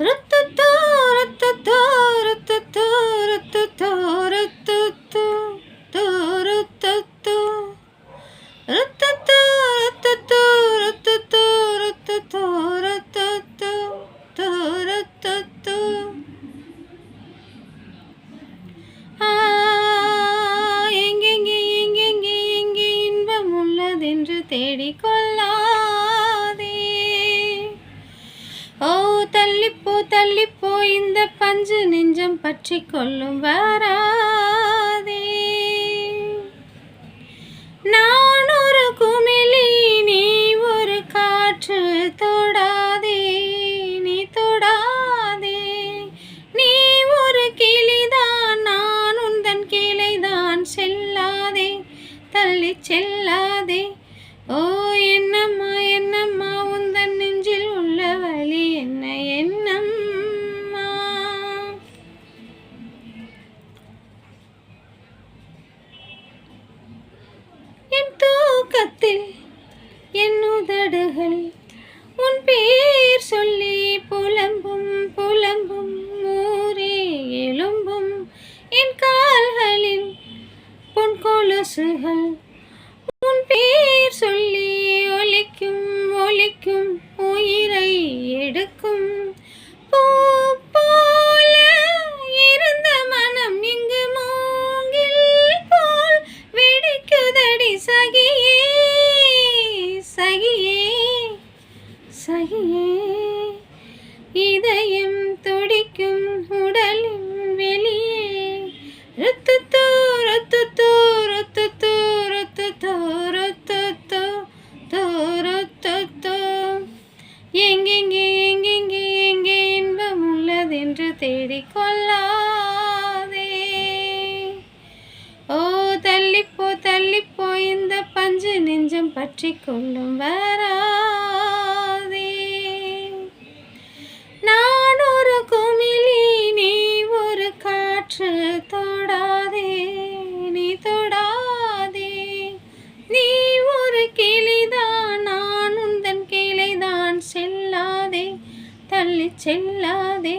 Rut நெஞ்சம் பற்றி கொள்ளும் வராதே. நான் ஒரு குமிழி நீ ஒரு காற்று தொடாதே நீ தொடாதே. நீ ஒரு கிளிதான் நான் உந்தன் கிளைதான் செல்லாதே தள்ளி செல்லாதே. தூக்கத்தில் என் உதடுகள் உன் பேர் சொல்லி புலம்பும் புலம்பும் ஊரே எலும்பும் என் கால்களில் பொன் கொலுசுகள் பஞ்சு நெஞ்சம் பற்றி கொள்ளும் வராதே. நான் ஒரு குமிழி நீ ஒரு காற்று தொடாதே நீ தொடாதே. நீ ஒரு கிளிதான் நான் உந்தன் கிளைதான் செல்லாதே தள்ளி செல்லாதே.